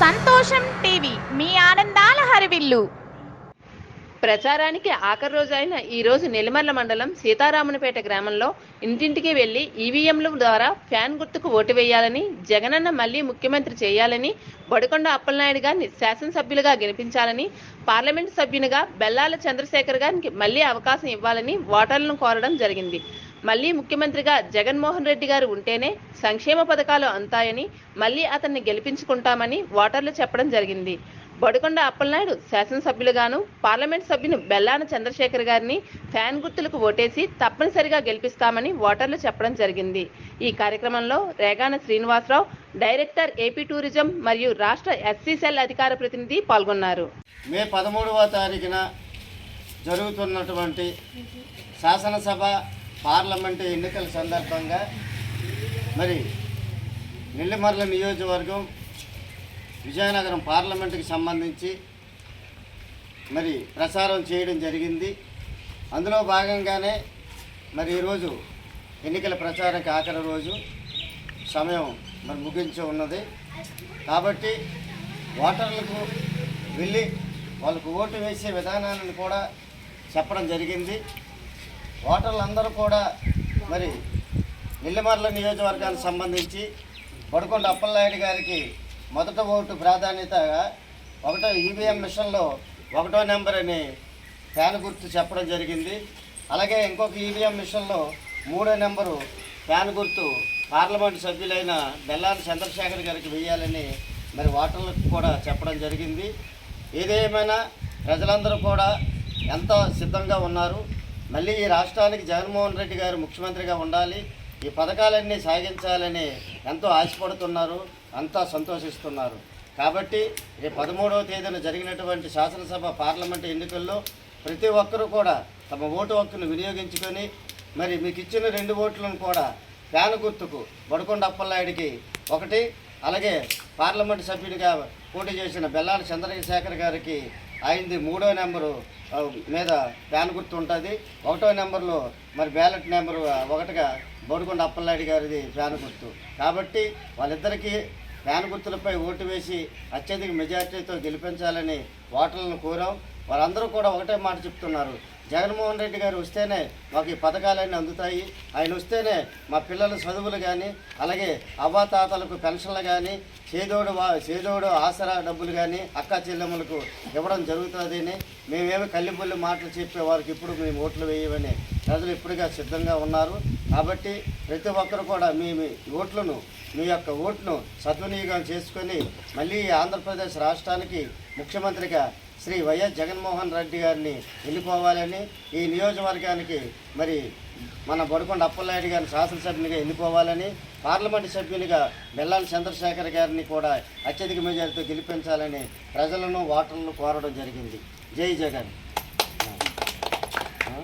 సంతోషం టీవీ. మీ ఆనందాల హరివిల్లు. ప్రచారానికి ఆఖరి రోజు అయిన ఈ రోజు నెల్లిమర్ల మండలం సీతారామునిపేట గ్రామంలో ఇంటింటికి వెళ్ళి ఈవీఎంల ద్వారా ఫ్యాన్ గుర్తుకు ఓటు వేయాలని జగనన్న మళ్ళీ ముఖ్యమంత్రి చేయాలని బడుకొండ అప్పలనాయుడు గారిని శాసనసభ్యులుగా గెలిపించాలని పార్లమెంటు సభ్యునిగా బెల్లాల చంద్రశేఖర్ గారికి మళ్ళీ అవకాశం ఇవ్వాలని ఓటర్లను కోరడం జరిగింది. మళ్ళీ ముఖ్యమంత్రిగా జగన్మోహన్ రెడ్డి గారు ఉంటేనే సంక్షేమ పథకాలు అంతాయని మళ్ళీ అతన్ని గెలిపించుకుంటామని ఓటర్లు చెప్పడం జరిగింది. బడుకొండ అప్పలనాయుడు శాసనసభ్యులుగాను పార్లమెంట్ సభ్యుని బెల్లాన చంద్రశేఖర్ గారిని ఫ్యాన్ గుర్తులకు ఓటేసి తప్పనిసరిగా గెలిపిస్తామని ఓటర్లు చెప్పడం జరిగింది. ఈ కార్యక్రమంలో Regana Srinivasarao director AP tourism మరియు రాష్ట్ర ఎస్సీ సెల్ అధికార ప్రతినిధి పాల్గొన్నారు. మే పదమూడవ తారీఖున జరుగుతున్నటువంటి శాసనసభ పార్లమెంటు ఎన్నికల సందర్భంగా మరి నెల్లిమర్ల నియోజకవర్గం విజయనగరం పార్లమెంటుకి సంబంధించి మరి ప్రచారం చేయడం జరిగింది. అందులో భాగంగానే మరి ఈరోజు ఎన్నికల ప్రచారానికి ఆఖరి రోజు సమయం మరి ముగించి ఉన్నది. కాబట్టి ఓటర్లకు వెళ్ళి వాళ్ళకు ఓటు వేసే విధానాలను కూడా చెప్పడం జరిగింది. ఓటర్లందరూ కూడా మరి నెల్లిమర్ల నియోజకవర్గానికి సంబంధించి బడుకొండ అప్పలనాయుడు గారికి మొదట ఓటు ప్రాధాన్యతగా ఒకటో ఈవీఎం మిషన్లో ఒకటో నెంబర్ అని ఫ్యాన్ గుర్తు చెప్పడం జరిగింది. అలాగే ఇంకొక ఈవీఎం మిషన్లో మూడో నెంబరు ఫ్యాన్ గుర్తు పార్లమెంటు సభ్యులైన బెల్లారి చంద్రశేఖర్ గారికి వేయాలని మరి ఓటర్లకు కూడా చెప్పడం జరిగింది. ఏదేమైనా ప్రజలందరూ కూడా ఎంతో సిద్ధంగా ఉన్నారు. మళ్ళీ ఈ రాష్ట్రానికి జగన్మోహన్ రెడ్డి గారు ముఖ్యమంత్రిగా ఉండాలి. ఈ పథకాలన్నీ సాగించాలని ఎంతో ఆశపడుతున్నారు అంతా సంతోషిస్తున్నారు. కాబట్టి ఈ పదమూడవ తేదీన జరిగినటువంటి శాసనసభ పార్లమెంటు ఎన్నికల్లో ప్రతి ఒక్కరూ కూడా తమ ఓటు హక్కును వినియోగించుకొని మరి మీకు ఇచ్చిన రెండు ఓట్లను కూడా ఫ్యాన్ గుర్తుకు బడుకొండ అప్పలనాయుడికి ఒకటి అలాగే పార్లమెంటు సభ్యుడిగా పోటీ చేసిన బెల్లాల చంద్రశేఖర్ గారికి అయింది. మూడో నెంబరు మీద ఫ్యాన్ గుర్తు ఉంటుంది ఒకటో నెంబర్లో మరి బ్యాలెట్ నెంబరు ఒకటిగా బోడుకొండ అప్పలనాయుడు గారిది ఫ్యాన్ గుర్తు. కాబట్టి వాళ్ళిద్దరికీ ఫ్యాన్ గుర్తులపై ఓటు వేసి అత్యధిక మెజార్టీతో గెలిపించాలని ఓటర్లను కోరాం. వారందరూ కూడా ఒకటే మాట చెప్తున్నారు. జగన్మోహన్ రెడ్డి గారు వస్తేనే మాకు ఈ పథకాలన్నీ అందుతాయి. ఆయన వస్తేనే మా పిల్లల చదువులు కానీ అలాగే అవ్వాతాతలకు పెన్షన్లు కానీ చేదోడు వా చేదోడు ఆసరా డబ్బులు కానీ అక్క చెల్లెమ్మలకు ఇవ్వడం జరుగుతుందని మేమేమి కల్లిబుల్లి మాటలు చెప్పే వారికి ఇప్పుడు మేము ఓట్లు వేయమని ప్రజలు ఇప్పుడుగా సిద్ధంగా ఉన్నారు. కాబట్టి ప్రతి ఒక్కరు కూడా మీ మీ ఓట్లను మీ యొక్క ఓట్ను సద్వినియోగం చేసుకొని మళ్ళీ ఆంధ్రప్రదేశ్ రాష్ట్రానికి ముఖ్యమంత్రిగా శ్రీ వైఎస్ జగన్మోహన్ రెడ్డి గారిని ఎన్నుకోవాలని ఈ నియోజకవర్గానికి మరి మన బొడకొండ అప్పలనాయుడు గారిని శాసనసభ్యునిగా ఎన్నుకోవాలని పార్లమెంటు సభ్యునిగా బెల్లాల చంద్రశేఖర్ గారిని కూడా అత్యధిక మెజారిటీతో గెలిపించాలని ప్రజలను ఓటర్లను కోరడం జరిగింది. జై జగన్.